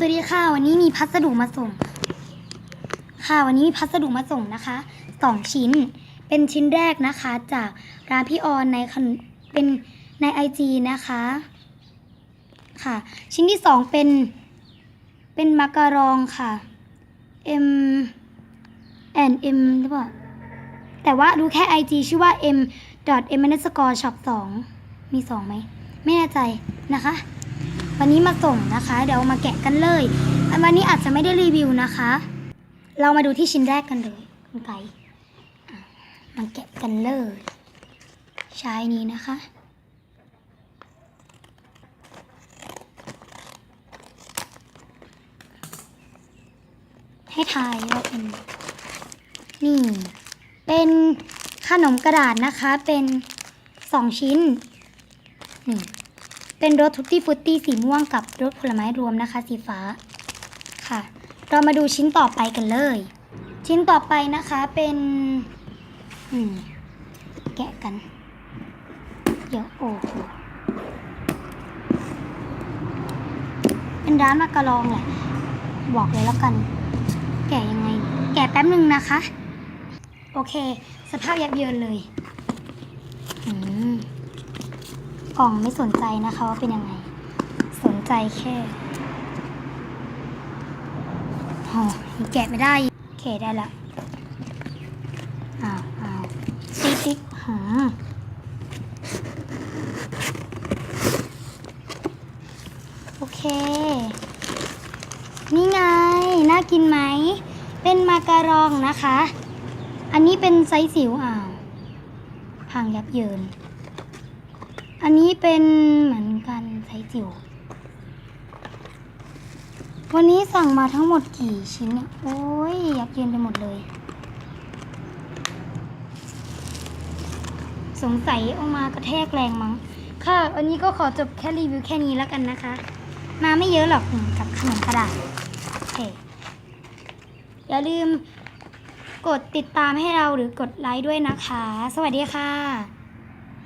สวัสดีค่ะ วันนี้มีพัสดุมาส่ง ค่ะ วันนี้มีพัสดุมาส่งนะคะสองชิ้น เป็นชิ้นแรกนะคะ จากร้านพี่ออนในเป็นในไอจีนะคะ ค่ะ ชิ้นที่สองเป็นเป็นมาการองค่ะ M and M หรือเปล่าแต่ว่าดูแค่ IG ชื่อว่า m m underscore shop 2 มีสองไหม ไม่แน่ใจนะคะ วันนี้มาส่งนะคะ เดี๋ยวมาแกะกันเลย วันนี้อาจจะไม่ได้รีวิวนะคะ เรามาดูที่ชิ้นแรกกันเลยคุณไก่มาแกะกันเลย ใช้นี้นะคะให้ทายว่าเป็นนี่ เป็นขนมกระดาษนะคะ เป็นสองชิ้นนี่ เป็นรสทุตตี้ฟุตตี้สีม่วงกับรสผลไม้รวมนะคะ สีฟ้าค่ะ เรามาดูชิ้นต่อไปกันเลย ชิ้นต่อไปนะคะเป็นแกะกัน เดี๋ยวโอ้โหเป็นร้านมากระลองแหละบอกเลยแล้วกัน แกะยังไง แกะแป๊บหนึ่งนะคะ โอเค สภาพยับเยินเลย อืม กล่องไม่สนใจนะคะว่าเป็นยังไง สนใจแค่โอ้แกะไม่ได้โอเคได้ละอ้าวอ้าวติ๊กติ๊กหืมโอเค นี่ไง น่ากินไหม เป็นมาการองนะคะ อันนี้เป็นไซส์สิวอ่าวพังยับเยิน อันนี้เป็นเหมือนกันไซส์จิ๋ว วันนี้สั่งมาทั้งหมดกี่ชิ้นเนี่ย โอ้ย ยับเยินไปหมดเลย สงสัยออกมากระแทกแรงมั้ง ค่ะวันนี้ก็ขอจบแค่รีวิวแค่นี้แล้วกันนะคะ มาไม่เยอะหรอกกับขนมกระดาษโอเคอย่าลืมกดติดตามให้เราหรือกดไลค์ด้วยนะคะ สวัสดีค่ะ